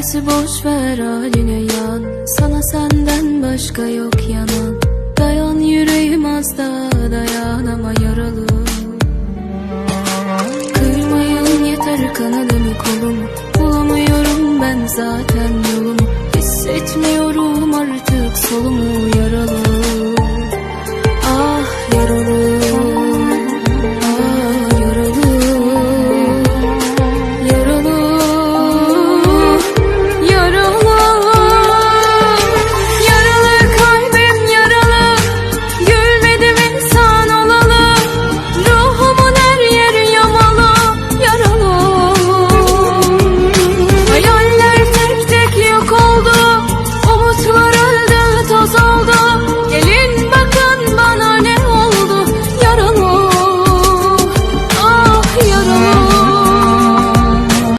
Herkesi boş ver haline yan. Sana senden başka yok yanan. Dayan yüreğim az da dayan ama yaralı. Kırmayın yeter kanadımı kolumu. Bulamıyorum ben zaten yolumu Hissetmiyorum artık solumu.